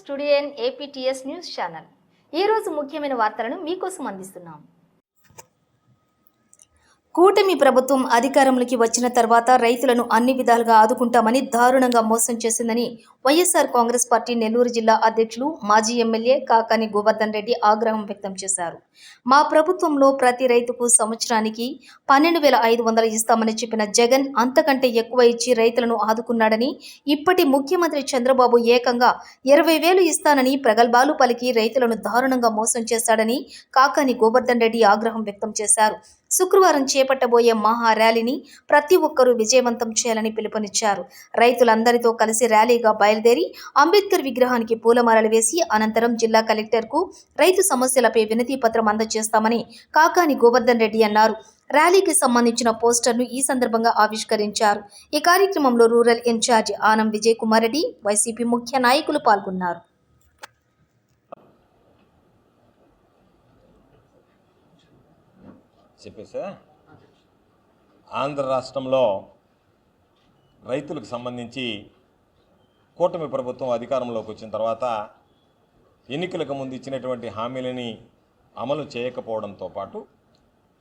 Studio APTS news channel. ఈ రోజు ముఖ్యమైన వార్తలను మీకోసం అందిస్తున్నాం. కూటమి ప్రభుత్వం అధికారంలోకి వచ్చిన తర్వాత రైతులను అన్ని విధాలుగా ఆదుకుంటామని దారుణంగా మోసం చేసిందని వైఎస్ఆర్ కాంగ్రెస్ పార్టీ నెల్లూరు జిల్లా అధ్యక్షులు మాజీ ఎమ్మెల్యే కాకాని గోవర్ధన్ రెడ్డి ఆగ్రహం వ్యక్తం చేశారు. మా ప్రభుత్వంలో ప్రతి రైతుకు సంవత్సరానికి పన్నెండు వేల ఐదు వందలు ఇస్తామని చెప్పిన జగన్ అంతకంటే ఎక్కువ ఇచ్చి రైతులను ఆదుకున్నాడని ఇప్పటి ముఖ్యమంత్రి చంద్రబాబు ఏకంగా ఇరవై వేలు ఇస్తానని ప్రగల్భాలు పలికి రైతులను దారుణంగా మోసం చేశాడని కాకాని గోవర్ధన్ రెడ్డి ఆగ్రహం వ్యక్తం చేశారు. శుక్రవారం చేపట్టబోయే మహా ర్యాలీని ప్రతి ఒక్కరూ విజయవంతం చేయాలని పిలుపునిచ్చారు. రైతులందరితో కలిసి ర్యాలీగా బయలుదేరి అంబేద్కర్ విగ్రహానికి పూలమాలలు వేసి అనంతరం జిల్లా కలెక్టర్కు రైతు సమస్యలపై వినతి పత్రం అందజేస్తామని కాకాని గోవర్ధన్ రెడ్డి అన్నారు. ర్యాలీకి సంబంధించిన పోస్టర్ను ఈ సందర్భంగా ఆవిష్కరించారు. ఈ కార్యక్రమంలో rural incharge Anam Vijay Kumar Reddy YCP ముఖ్య నాయకులు పాల్గొన్నారు. చెప్పేసా? ఆంధ్ర రాష్ట్రంలో రైతులకు సంబంధించి కూటమి ప్రభుత్వం అధికారంలోకి వచ్చిన తర్వాత ఎన్నికలకు ముందు ఇచ్చినటువంటి హామీలని అమలు చేయకపోవడంతో పాటు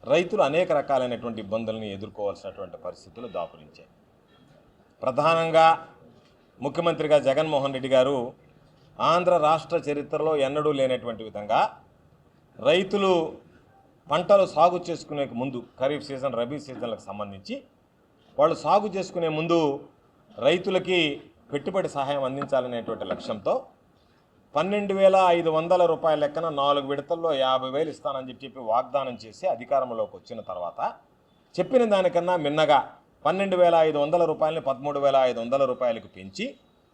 రైతులు అనేక రకాలైనటువంటి ఇబ్బందులను ఎదుర్కోవాల్సినటువంటి పరిస్థితులు దాపురించాయి. ప్రధానంగా ముఖ్యమంత్రిగా జగన్మోహన్ రెడ్డి గారు ఆంధ్ర రాష్ట్ర చరిత్రలో ఎన్నడూ లేనటువంటి విధంగా రైతులు పంటలు సాగు చేసుకునే ముందు ఖరీఫ్ సీజన్ రబీ సీజన్లకు సంబంధించి వాళ్ళు సాగు చేసుకునే ముందు రైతులకి పెట్టుబడి సహాయం అందించాలనేటువంటి లక్ష్యంతో పన్నెండు వేల ఐదు వందల రూపాయల లెక్కన నాలుగు విడతల్లో యాభై వేలు ఇస్తానని చెప్పి వాగ్దానం చేసి అధికారంలోకి వచ్చిన తర్వాత చెప్పిన దానికన్నా మిన్నగా పన్నెండు వేల ఐదు వందల రూపాయలని పదమూడు వేల ఐదు వందల రూపాయలకు పెంచి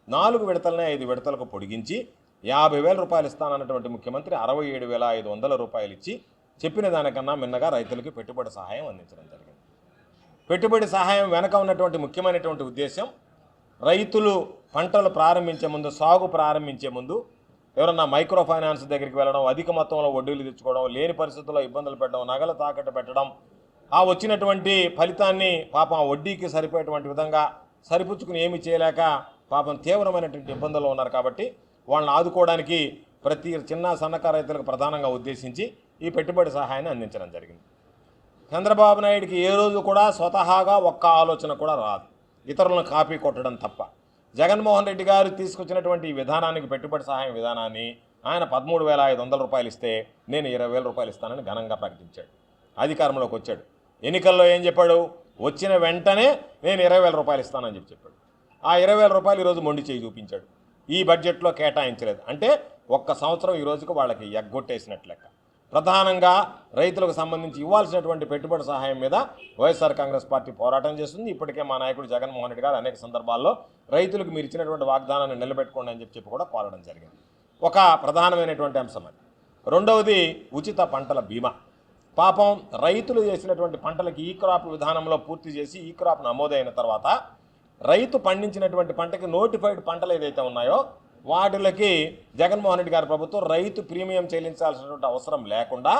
నాలుగు విడతలనే ఐదు విడతలకు పొడిగించి యాభై వేల రూపాయలు ఇస్తానన్నటువంటి ముఖ్యమంత్రి అరవై ఏడు వేల ఐదు వందల రూపాయలు ఇచ్చి చెప్పిన దానికన్నా మిన్నగా రైతులకి పెట్టుబడి సహాయం అందించడం జరిగింది. పెట్టుబడి సహాయం వెనక ఉన్నటువంటి ముఖ్యమైనటువంటి ఉద్దేశం రైతులు పంటలు ప్రారంభించే ముందు సాగు ప్రారంభించే ముందు ఎవరన్నా మైక్రో ఫైనాన్స్ దగ్గరికి వెళ్ళడం అధిక మొత్తంలో వడ్డీలు తెచ్చుకోవడం లేని పరిస్థితుల్లో ఇబ్బందులు పెట్టడం నగలు తాకట్టు పెట్టడం ఆ వచ్చినటువంటి ఫలితాన్ని పాపం ఆ వడ్డీకి సరిపోయేటువంటి విధంగా సరిపుచ్చుకుని ఏమి చేయలేక పాపం తీవ్రమైనటువంటి ఇబ్బందుల్లో ఉన్నారు కాబట్టి వాళ్ళని ఆదుకోవడానికి ప్రతి చిన్న సన్నకారు రైతులకు ప్రధానంగా ఉద్దేశించి ఈ పెట్టుబడి సహాయాన్ని అందించడం జరిగింది. చంద్రబాబు నాయుడికి ఏ రోజు కూడా స్వతహాగా ఒక్క ఆలోచన కూడా రాదు. ఇతరులను కాపీ కొట్టడం తప్ప. జగన్మోహన్ రెడ్డి గారు తీసుకొచ్చినటువంటి ఈ విధానానికి పెట్టుబడి సహాయం విధానాన్ని ఆయన పదమూడు వేల ఐదు వందల రూపాయలు ఇస్తే నేను ఇరవై వేల రూపాయలు ఇస్తానని ఘనంగా ప్రకటించాడు. అధికారంలోకి వచ్చాడు. ఎన్నికల్లో ఏం చెప్పాడు? వచ్చిన వెంటనే నేను ఇరవై వేల రూపాయలు ఇస్తానని చెప్పి చెప్పాడు. ఆ ఇరవై వేల రూపాయలు ఈరోజు మొండి చేయి చూపించాడు. ఈ బడ్జెట్లో కేటాయించలేదు. అంటే ఒక్క సంవత్సరం ఈ రోజుకు వాళ్ళకి ఎగ్గొట్టేసినట్లు లెక్క. ప్రధానంగా రైతులకు సంబంధించి ఇవ్వాల్సినటువంటి పెట్టుబడి సహాయం మీద వైఎస్ఆర్ కాంగ్రెస్ పార్టీ పోరాటం చేస్తుంది. ఇప్పటికే మా నాయకుడు జగన్మోహన్ రెడ్డి గారు అనేక సందర్భాల్లో రైతులకు మీరు ఇచ్చినటువంటి వాగ్దానాన్ని నిలబెట్టుకోండి అని చెప్పి చెప్పి కూడా కోరడం జరిగింది. ఒక ప్రధానమైనటువంటి అంశం అది. రెండవది ఉచిత పంటల బీమా. పాపం రైతులు చేసినటువంటి పంటలకి ఈ క్రాప్ విధానంలో పూర్తి చేసి ఈ క్రాప్ నమోదైన తర్వాత రైతు పండించినటువంటి పంటకి నోటిఫైడ్ పంటలు ఏదైతే ఉన్నాయో వాటిలకి జగన్మోహన్ రెడ్డి గారి ప్రభుత్వం రైతు ప్రీమియం చెల్లించాల్సినటువంటి అవసరం లేకుండా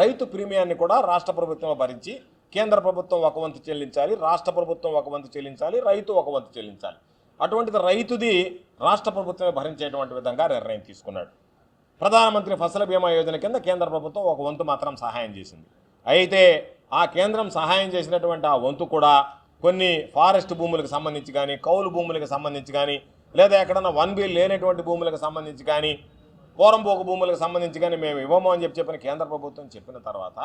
రైతు ప్రీమియాన్ని కూడా రాష్ట్ర ప్రభుత్వం భరించి కేంద్ర ప్రభుత్వం ఒక వంతు చెల్లించాలి రాష్ట్ర ప్రభుత్వం ఒక వంతు చెల్లించాలి రైతు ఒక వంతు చెల్లించాలి. అటువంటిది రైతుది రాష్ట్ర ప్రభుత్వమే భరించేటువంటి విధంగా నిర్ణయం తీసుకున్నాడు. ప్రధానమంత్రి ఫసల్ బీమా యోజన కింద కేంద్ర ప్రభుత్వం ఒక వంతు మాత్రం సహాయం చేసింది. అయితే ఆ కేంద్రం సహాయం చేసినటువంటి ఆ వంతు కూడా కొన్ని ఫారెస్ట్ భూములకు సంబంధించి కానీ కౌలు భూములకు సంబంధించి కానీ లేదా ఎక్కడన్నా వన్ బిల్ లేనటువంటి భూములకు సంబంధించి కానీ పూరంపోకు భూములకు సంబంధించి కానీ మేము ఇవ్వము అని చెప్పి చెప్పిన కేంద్ర ప్రభుత్వం చెప్పిన తర్వాత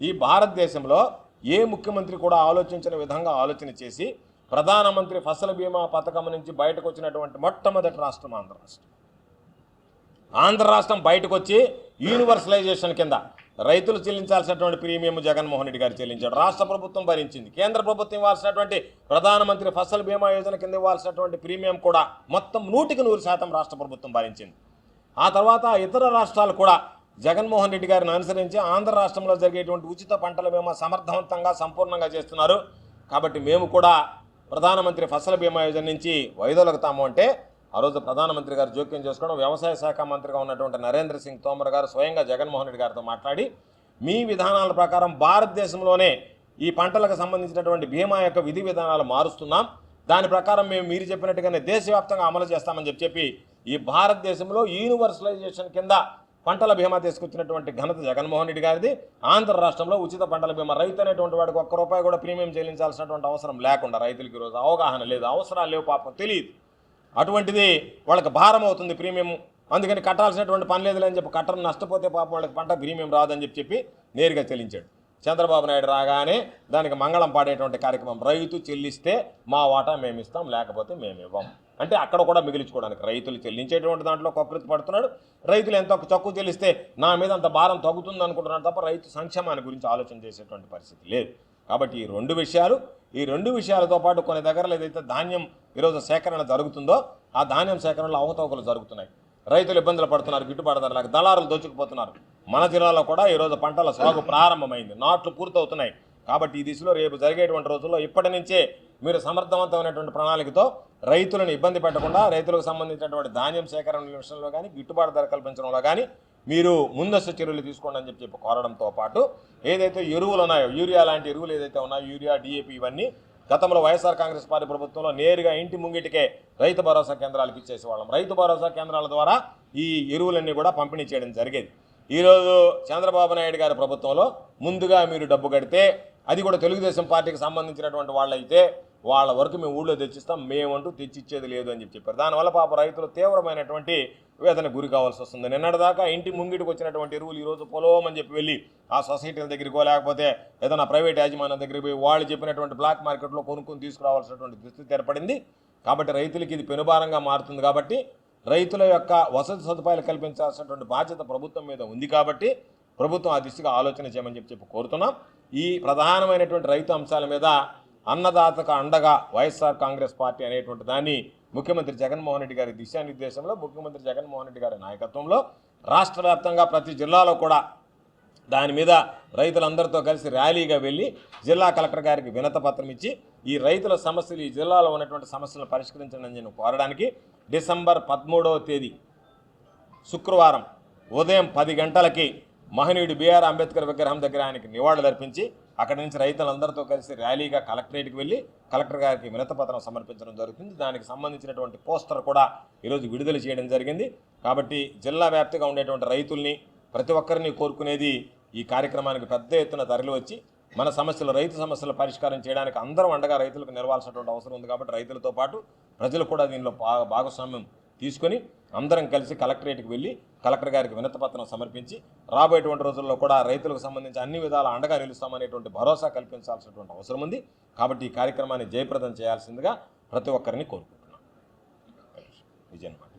ఈ భారతదేశంలో ఏ ముఖ్యమంత్రి కూడా ఆలోచించిన విధంగా ఆలోచన చేసి ప్రధానమంత్రి ఫసల్ బీమా పథకం నుంచి బయటకు వచ్చినటువంటి మొట్టమొదటి రాష్ట్రం ఆంధ్ర రాష్ట్రం. ఆంధ్ర రాష్ట్రం బయటకు వచ్చి యూనివర్సలైజేషన్ కింద రైతులు చెల్లించాల్సినటువంటి ప్రీమియం జగన్మోహన్ రెడ్డి గారు చెల్లించాడు. రాష్ట్ర ప్రభుత్వం భరించింది. కేంద్ర ప్రభుత్వం ఇవ్వాల్సినటువంటి ప్రధానమంత్రి ఫసల్ బీమా యోజన కింద ఇవ్వాల్సినటువంటి ప్రీమియం కూడా మొత్తం నూటికి నూరు శాతం రాష్ట్ర ప్రభుత్వం భరించింది. ఆ తర్వాత ఇతర రాష్ట్రాలు కూడా జగన్మోహన్ రెడ్డి గారిని అనుసరించి ఆంధ్ర రాష్ట్రంలో జరిగేటువంటి ఉచిత పంటల బీమా సమర్థవంతంగా సంపూర్ణంగా చేస్తున్నారు. కాబట్టి మేము కూడా ప్రధానమంత్రి ఫసల్ బీమా యోజన నుంచి వైదొలగుతాము అంటే ఆ రోజు ప్రధానమంత్రి గారు జోక్యం చేసుకోవడం వ్యవసాయ శాఖ మంత్రిగా ఉన్నటువంటి నరేంద్ర సింగ్ తోమర్ గారు స్వయంగా జగన్మోహన్ రెడ్డి గారితో మాట్లాడి మీ విధానాల ప్రకారం భారతదేశంలోనే ఈ పంటలకు సంబంధించినటువంటి బీమా యొక్క విధి విధానాలు మారుస్తున్నాం. దాని ప్రకారం మేము మీరు చెప్పినట్టుగానే దేశవ్యాప్తంగా అమలు చేస్తామని చెప్పి చెప్పి ఈ భారతదేశంలో యూనివర్సలైజేషన్ కింద పంటల బీమా తీసుకొచ్చినటువంటి ఘనత జగన్మోహన్ రెడ్డి గారిది. ఆంధ్ర రాష్ట్రంలో ఉచిత పంటల బీమా రైతు అనేటువంటి వాడికి ఒక్క రూపాయి కూడా ప్రీమియం చెల్లించాల్సినటువంటి అవసరం లేకుండా రైతులకి ఈరోజు అవగాహన లేదు అవసరాలు లేవు పాపం తెలియదు. అటువంటిది వాళ్ళకి భారం అవుతుంది ప్రీమియం. అందుకని కట్టాల్సినటువంటి పని లేదు అని చెప్పి కట్టడం నష్టపోతే పాపం వాళ్ళకి పంట ప్రీమియం రాదని చెప్పి చెప్పి నేరుగా చెల్లించాడు. చంద్రబాబు నాయుడు రాగానే దానికి మంగళం పాడేటువంటి కార్యక్రమం రైతు చెల్లిస్తే మా వాటా మేము ఇస్తాం లేకపోతే మేము ఇవ్వం. అంటే అక్కడ కూడా మిగిలించుకోవడానికి రైతులు చెల్లించేటువంటి దాంట్లో కొప్పృతి పడుతున్నాడు. రైతులు ఎంత తక్కువ చెల్లిస్తే నా మీద అంత భారం తగ్గుతుంది అనుకుంటున్నాడు తప్ప రైతు సంక్షేమాన్ని గురించి ఆలోచన చేసేటువంటి పరిస్థితి లేదు. కాబట్టి ఈ రెండు విషయాలు ఈ రెండు విషయాలతో పాటు కొన్ని దగ్గరలో ఏదైతే ధాన్యం ఈరోజు సేకరణ జరుగుతుందో ఆ ధాన్యం సేకరణలో అవతవకలు జరుగుతున్నాయి. రైతులు ఇబ్బందులు పడుతున్నారు గిట్టుబాటు ధరలకు దళారులు దోచుకుపోతున్నారు. మన జిల్లాలో కూడా ఈరోజు పంటల సాగు ప్రారంభమైంది నాట్లు పూర్తవుతున్నాయి. కాబట్టి ఈ దిశలో రేపు జరిగేటువంటి రోజుల్లో ఇప్పటి నుంచే మీరు సమర్థవంతమైనటువంటి ప్రణాళికతో రైతులను ఇబ్బంది పెట్టకుండా రైతులకు సంబంధించినటువంటి ధాన్యం సేకరణ విషయంలో కానీ గిట్టుబాటు ధర కల్పించడంలో కానీ మీరు ముందస్తు చర్యలు తీసుకోండి అని చెప్పి చెప్పి కోరడంతో పాటు ఏదైతే ఎరువులు ఉన్నాయో యూరియా లాంటి ఎరువులు ఏదైతే ఉన్నాయో యూరియా డిఏపి ఇవన్నీ గతంలో వైఎస్ఆర్ కాంగ్రెస్ పార్టీ ప్రభుత్వంలో నేరుగా ఇంటి ముంగిటికే రైతు భరోసా కేంద్రాలకు ఇచ్చేసేవాళ్ళం రైతు భరోసా కేంద్రాల ద్వారా ఈ ఎరువులన్నీ కూడా పంపిణీ చేయడం జరిగేది. ఈరోజు చంద్రబాబు నాయుడు గారి ప్రభుత్వంలో ముందుగా మీరు డబ్బు కడితే అది కూడా తెలుగుదేశం పార్టీకి సంబంధించినటువంటి వాళ్ళైతే వాళ్ళ వరకు మేము ఊళ్ళో తెచ్చిస్తాం మేమంటూ తెచ్చిచ్చేది లేదు అని చెప్పి చెప్పారు. దానివల్ల పాప రైతులు తీవ్రమైనటువంటి వేదన గురి కావాల్సి వస్తుంది. నిన్నటిదాకా ఇంటి ముంగిటికి వచ్చినటువంటి ఎరువులు ఈరోజు పొలవమని చెప్పి వెళ్ళి ఆ సొసైటీల దగ్గరికో లేకపోతే ఏదైనా ప్రైవేట్ యాజమాన్యం దగ్గరికి పోయి వాళ్ళు చెప్పినటువంటి బ్లాక్ మార్కెట్లో కొనుక్కొని తీసుకురావాల్సినటువంటి దుస్థితి ఏర్పడింది. కాబట్టి రైతులకి ఇది పెనుభారంగా మారుతుంది కాబట్టి రైతుల యొక్క వసతి సదుపాయాలు కల్పించాల్సినటువంటి బాధ్యత ప్రభుత్వం మీద ఉంది కాబట్టి ప్రభుత్వం ఆ దిశగా ఆలోచన చేయమని చెప్పి చెప్పి కోరుతున్నాం. ఈ ప్రధానమైనటువంటి రైతు అంశాల మీద అన్నదాతకు అండగా వైఎస్ఆర్ కాంగ్రెస్ పార్టీ అనేటువంటి దాన్ని ముఖ్యమంత్రి జగన్మోహన్ రెడ్డి గారి దిశానిర్దేశంలో ముఖ్యమంత్రి జగన్మోహన్ రెడ్డి గారి నాయకత్వంలో రాష్ట్ర వ్యాప్తంగా ప్రతి జిల్లాలో కూడా దాని మీద రైతులందరితో కలిసి ర్యాలీగా వెళ్ళి జిల్లా కలెక్టర్ గారికి వినత పత్రం ఇచ్చి ఈ రైతుల సమస్యలు ఈ జిల్లాలో ఉన్నటువంటి సమస్యలను పరిష్కరించండి అని నేను కోరడానికి డిసెంబర్ పదమూడవ తేదీ శుక్రవారం ఉదయం పది గంటలకి మహనీయుడు బీఆర్ అంబేద్కర్ విగ్రహం దగ్గర ఆయనకి నివాళులు అర్పించి అక్కడి నుంచి రైతులందరితో కలిసి ర్యాలీగా కలెక్టరేట్కి వెళ్ళి కలెక్టర్ గారికి వినతపత్రం సమర్పించడం జరుగుతుంది. దానికి సంబంధించినటువంటి పోస్టర్ కూడా ఈరోజు విడుదల చేయడం జరిగింది. కాబట్టి జిల్లా వ్యాప్తిగా ఉండేటువంటి రైతుల్ని ప్రతి ఒక్కరిని కోరుకునేది ఈ కార్యక్రమానికి పెద్ద ఎత్తున తరలి వచ్చి మన సమస్యలు రైతు సమస్యల పరిష్కారం చేయడానికి అందరం అండగా రైతులకు నిలవాల్సినటువంటి అవసరం ఉంది కాబట్టి రైతులతో పాటు ప్రజలు కూడా దీనిలో భాగస్వామ్యం తీసుకొని అందరం కలిసి కలెక్టరేట్కి వెళ్ళి కలెక్టర్ గారికి వినతిపత్రం సమర్పించి రాబోయేటువంటి రోజుల్లో కూడా రైతులకు సంబంధించి అన్ని విధాల అండగా నిలుస్తామనేటువంటి భరోసా కల్పించాల్సినటువంటి అవసరం ఉంది. కాబట్టి ఈ కార్యక్రమాన్ని జయప్రదం చేయాల్సిందిగా ప్రతి ఒక్కరిని కోరుకుంటున్నాను విజయన్మాట